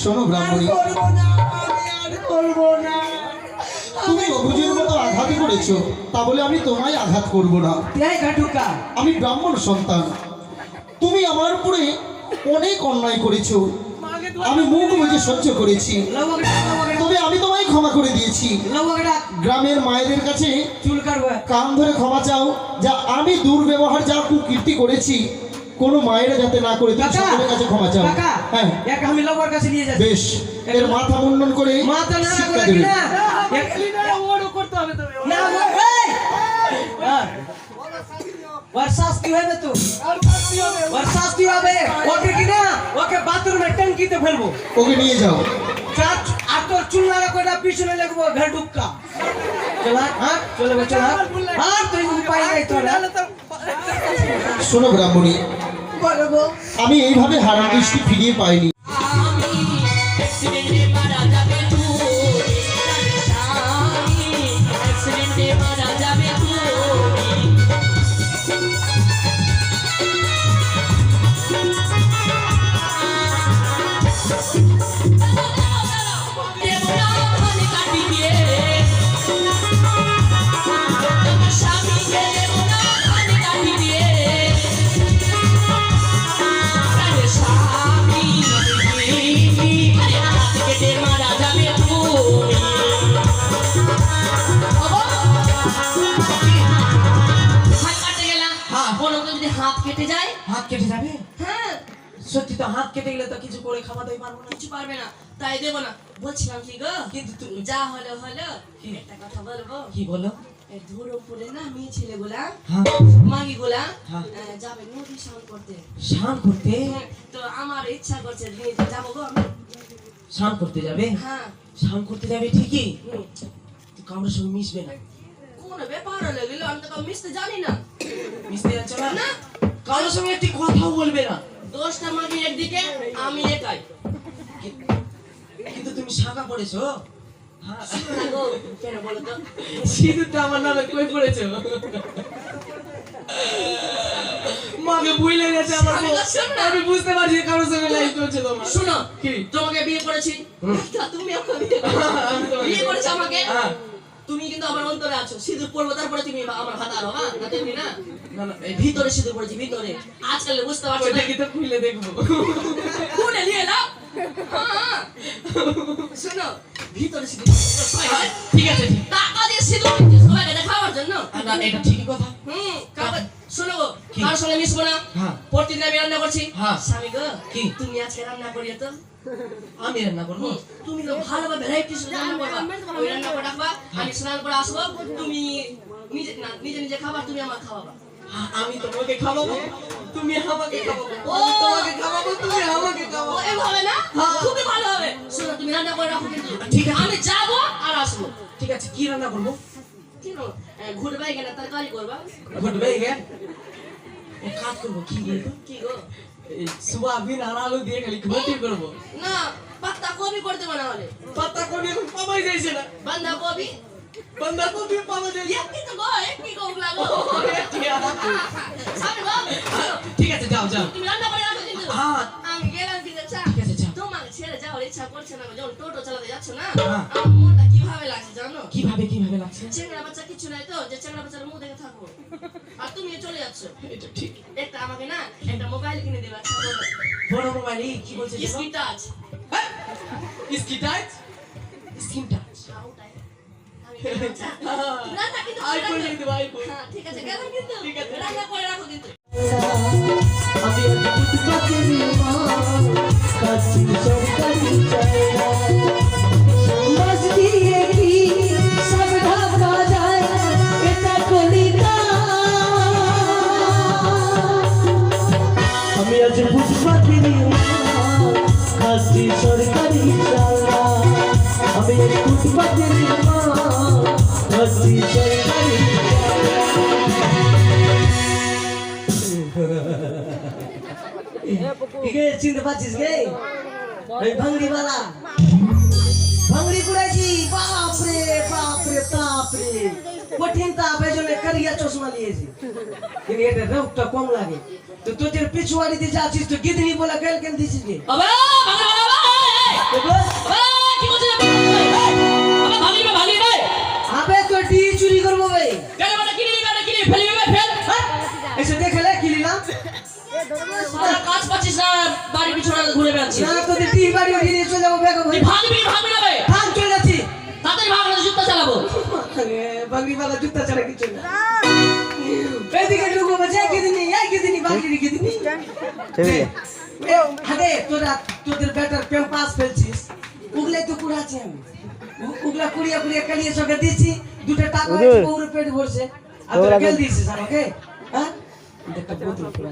শোনো ব্রাহ্মণী। তুমি অবুজের মতো আঘাত করেছ তা বলে আমি তোমায় আঘাত করব না। আমি ব্রাহ্মণ সন্তান। তুমি আমার উপরে অনেক অন্যায় করেছ। আমি মুখ বুঝে সহ্য করেছি। তবে আমি তোমায় ক্ষমা করে দিয়েছি। গ্রামের মায়েদের কাছে কান ধরে ক্ষমা চাও যা আমি দুর্ব্যবহার যা কুকীর্তি করেছি। কোনো মায়েরা যাতে না করে তুমি সকলের কাছে ক্ষমা চাও। হ্যাঁ। এক আমি লবর কাছে নিয়ে যাচ্ছি। বেশ এর মাথা মুন্ডন করে মাথা না? করে এক না এই হ্যাঁ। হবে তো। ওকে কিনা ওকে বাথরুমে ট্যাঙ্কিতে ফেলব। ওকে নিয়ে যাও। আর তোর চুল লাগা পিছনে লাগবো ঘর ঢুকা চলা হ্যাঁ চলে চলা আর তুই উপায় নাই তোর শোনো ব্রাহ্মণী আমি এইভাবে হারা দৃষ্টি ফিরিয়ে পাইনি। কেটে যায়। হাত কেটে যাবে? হ্যাঁ। সত্যি তো হাত কেটে গেলে তো কিছু করে খাওয়া দাওয়া পারব না। কিছু পারবে না তাই দেবো না। বলছিলাম কি গো? কিন্তু তুমি যা হলো হলো? একটা কথা বলব? কি বলো? ধুরমপুরে না মেয়ে ছেলেগুলা হ্যাঁ। মাগিগুলা হ্যাঁ। যাবে নদী স্নান করতে। স্নান করতে? হ্যাঁ, তো আমার ইচ্ছা করছে যাব গো আমি। স্নান করতে যাবে? হ্যাঁ। স্নান করতে যাবে ঠিকই। তো সঙ্গে মিশবে না। কোন ব্যাপার হলো গেলো আমি তো মিশতে জানি না। মিশতে যাচ্ছ না। কারোর সঙ্গে একটি কথাও বলবে না। দশটা মাগি একদিকে আমি একাই। কিন্তু তুমি শাখা পড়েছো? হ্যাঁ। শোনো না গো, কেন বলো তো? সিঁদুরটা আমার নামে কই পড়েছো? মাকে বুঝলে গেছে আমার আমি বুঝতে পারছি কারোর সঙ্গে চলছে তোমার। শোনো কি? তোমাকে বিয়ে করেছি। তুমি আমাকে বিয়ে করেছ। আমাকে? কিন্তু আমার অন্তরে আছো সিঁদুর পরবো তারপরে তুমি আমার হাত আরও হ্যাঁ না তেমনি না? ভিতরে সিঁদুর পড়েছি ভিতরে। আজকাল বুঝতে পারছ না? কিন্তু খুলে দেখব। খুলে নিয়ে নাও। হ্যাঁ। শোনো ভিতরে সিঁদুর ঠিক আছে টাকা দিয়ে সিঁদুর সবাইকে দেখাবার জন্য। না এটা ঠিকই কথা। হুম শোনো গো কি? কারোর সঙ্গে মিশবো না? হ্যাঁ। প্রতিদিন আমি রান্না করছি। হ্যাঁ। স্বামী গো কি? তুমি আজকে রান্না করিয়ে তো। আমি রান্না করব? হুম, তুমি তো ভালোভাবে ভ্যারাইটি রান্না করবা। ওই রান্না করে রাখবা আমি স্নান করে আসব তুমি নিজে নিজে নিজে খাবার তুমি আমার খাওয়াবা। আমি তোমাকে খাওয়াবো। তুমি আমাকে খাওয়াবো। তোমাকে খাওয়াবো তুমি আমাকে খাওয়াবো। এভাবে না? হ্যাঁ। খুবই ভালো হবে। শোনো তুমি রান্না করে রাখো কিন্তু। ঠিক আছে। আমি যাব আর আসব। ঠিক আছে কি রান্না করব? কেন ঘুরবে তরকারি করবা। গে এক কাজ করব কি বলতো কি গো সোয়াবিন আর আলু দিয়ে খালি ঘটি করব না পাত্তা কবি করতে না হলে পাতা কবি এখন পাওয়াই যাইছে না বান্ধা কবি বান্দা কবি পাওয়া যায় একটি তো গো একটি গো লাগো স্বামী গো ঠিক আছে যাও যাও তুমি রান্না করে রাখো কিন্তু হ্যাঁ আমি গেলাম ঠিক আছে ঠিক আছে যাও তোমাকে ছেড়ে যাওয়ার ইচ্ছা করছে না যখন টোটো চালাতে যাচ্ছ না হ্যাঁ। আমার মনটা কীভাবে লাগছে জানো কীভাবে কীভাবে লাগছে? চেংড়া বাচ্চা কিছু নাই তো যে চেংড়া বাচ্চার মুখ দেখে থাকব আর তুমি চলে যাচ্ছ এটা ঠিক একটা আমাকে না একটা মোবাইল কিনে দেবে বড় মোবাইল কি বলছে স্ক্রিন টাচ স্কি টাচ স্কিন টাচ না না কিন্তু আইফোন আইফোন ঠিক আছে গেলাম কিন্তু ঠিক আছে। রান্না করে রাখো কিন্তু আমি ফুটপাতের মা কাছি সরকারি মা কাছি সরকারি চাইনা আমি মা কাছি সরকারি কে? চিনতে পারছিস ওই ভাঙ্গিওয়ালা ভাঙ্গি কুড়াইছি বাপ রে বাপ রে তাপ রে কঠিন তাপ জন্য কারিয়া চশমা নিয়েছি। কিন্তু এটা রোগটা কম লাগে। তো তোদের পিছুয়ারিতে যাচ্ছিস তো গিদনি বলে গেল কেন দিছিস আবে আবে তো ডি চুরি করব ভাই হ্যাঁ? এসে দেখলে কি নিলাম কাজ পাচ্ছিস না বাড়ি পিছনে ঘুরে বেড়াচ্ছিস। না তোদের টি বাড়ি চলে যাব ভাগবি বাংলি জুতা ছাড়া কিছু না। এদিকে ঢুকবো বলছে গিদিনি এই গিদিনি বাংলি গিদিনি আরে তোরা তোদের বেটার প্যাম্পাস ফেলছিস। উগলে তো কুড়াচ্ছি আমি উগলা কুড়িয়া কুড়িয়া কালিয়ে সঙ্গে দিচ্ছি দুটো টাকা হয়েছে পেট ভরছে। আর তোরা গেল দিয়েছিস আমাকে হ্যাঁ? একটা বোতল কুড়া